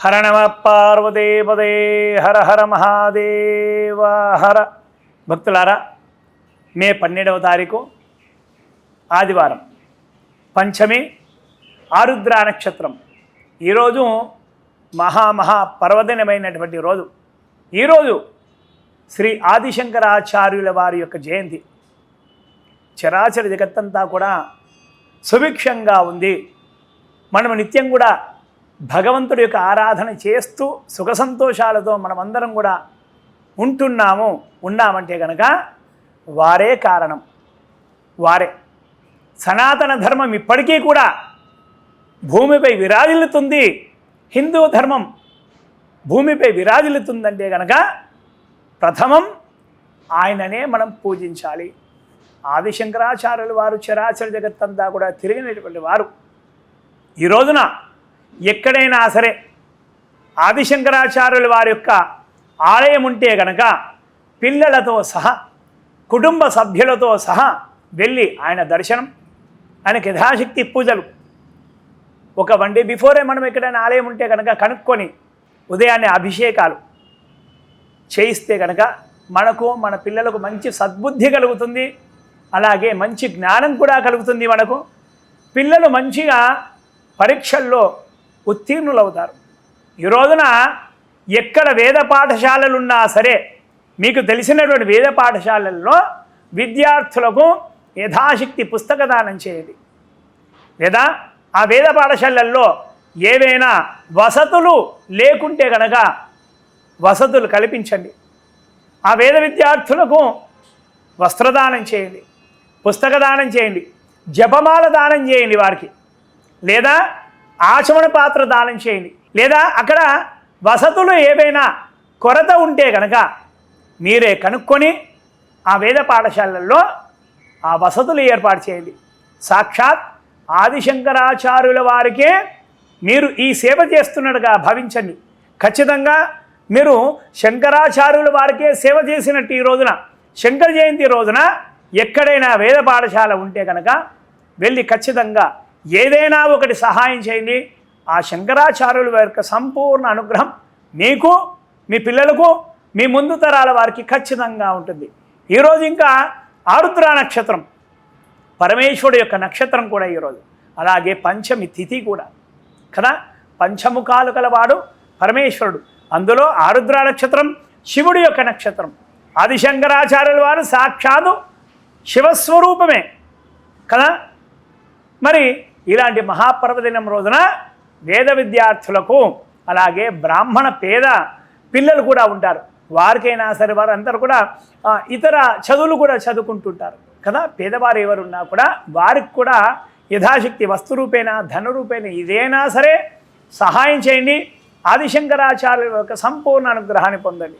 హర నమ పార్వదేపదే హర హర మహాదేవ హర. భక్తులారా మే పన్నెండవ తారీఖు ఆదివారం పంచమి ఆరుద్ర నక్షత్రం. ఈరోజు మహా మహా పర్వదినమైనటువంటి రోజు. ఈరోజు శ్రీ ఆదిశంకరాచార్యుల వారి యొక్క జయంతి. చరాచర జగత్తంతా కూడా సుభిక్షంగా ఉంది. మనము నిత్యం కూడా భగవంతుడి యొక్క ఆరాధన చేస్తూ సుఖ సంతోషాలతో మనమందరం కూడా ఉంటున్నాము ఉన్నామంటే కనుక వారే కారణం. వారే. సనాతన ధర్మం ఇప్పటికీ కూడా భూమిపై విరాజిల్లుతుంది. హిందూ ధర్మం భూమిపై విరాజిల్లుతుందంటే కనుక ప్రథమం ఆయననే మనం పూజించాలి. ఆదిశంకరాచార్యులు వారు చరాచర జగత్తంతా కూడా తిరిగినటువంటి వారు. ఈ రోజున ఎక్కడైనా సరే ఆదిశంకరాచార్యుల వారి యొక్క ఆలయం ఉంటే గనక పిల్లలతో సహా కుటుంబ సభ్యులతో సహా వెళ్ళి ఆయన దర్శనం ఆయనకి యథాశక్తి పూజలు. ఒక వన్ డే బిఫోరే మనం ఎక్కడైనా ఆలయం ఉంటే కనుక కనుక్కొని ఉదయాన్నే అభిషేకాలు చేయిస్తే కనుక మనకు మన పిల్లలకు మంచి సద్బుద్ధి కలుగుతుంది. అలాగే మంచి జ్ఞానం కూడా కలుగుతుంది మనకు. పిల్లలు మంచిగా పరీక్షల్లో ఉత్తీర్ణులవుతారు. ఈ రోజున ఎక్కడ వేద పాఠశాలలు ఉన్నా సరే మీకు తెలిసినటువంటి వేద పాఠశాలల్లో విద్యార్థులకు యథాశక్తి పుస్తక దానం చేయండి. లేదా ఆ వేద పాఠశాలల్లో ఏవైనా వసతులు లేకుంటే కనుక వసతులు కల్పించండి. ఆ వేద విద్యార్థులకు వస్త్రదానం చేయండి పుస్తక దానం చేయండి జపమాల దానం చేయండి వారికి. లేదా ఆచమన పాత్ర దానం చేయండి. లేదా అక్కడ వసతులు ఏవైనా కొరత ఉంటే కనుక మీరే కనుక్కొని ఆ వేద పాఠశాలల్లో ఆ వసతులు ఏర్పాటు చేయండి. సాక్షాత్ ఆదిశంకరాచార్యుల వారికే మీరు ఈ సేవ చేస్తున్నట్టుగా భావించండి. ఖచ్చితంగా మీరు శంకరాచార్యుల వారికే సేవ చేసినట్టు ఈ రోజున శంకర జయంతి రోజున ఎక్కడైనా వేద పాఠశాల ఉంటే కనుక వెళ్ళి ఖచ్చితంగా ఏదైనా ఒకటి సహాయం చేయండి. ఆ శంకరాచార్యుల వారి యొక్క సంపూర్ణ అనుగ్రహం మీకు మీ పిల్లలకు మీ ముందు తరాల వారికి ఖచ్చితంగా ఉంటుంది. ఈరోజు ఇంకా ఆరుద్ర నక్షత్రం పరమేశ్వరుడు యొక్క నక్షత్రం కూడా ఈరోజు. అలాగే పంచమి తిథి కూడా. కదా? పంచముఖాలు కలవాడు పరమేశ్వరుడు. అందులో ఆరుద్ర నక్షత్రం శివుడి యొక్క నక్షత్రం. ఆదిశంకరాచార్యుల వారు సాక్షాత్తు శివస్వరూపమే. కదా? మరి ఇలాంటి మహాపర్వదినం రోజున వేద విద్యార్థులకు అలాగే బ్రాహ్మణ పేద పిల్లలు కూడా ఉంటారు. వారికైనా సరే వారందరూ కూడా ఇతర చదువులు కూడా చదువుకుంటుంటారు. కదా? పేదవారు ఎవరున్నా కూడా వారికి కూడా యథాశక్తి వస్తురూపేణ ధనరూపేణ ఇదేనా సరే సహాయం చేయండి. ఆదిశంకరాచార్యుల యొక్క సంపూర్ణ అనుగ్రహాన్ని పొందండి.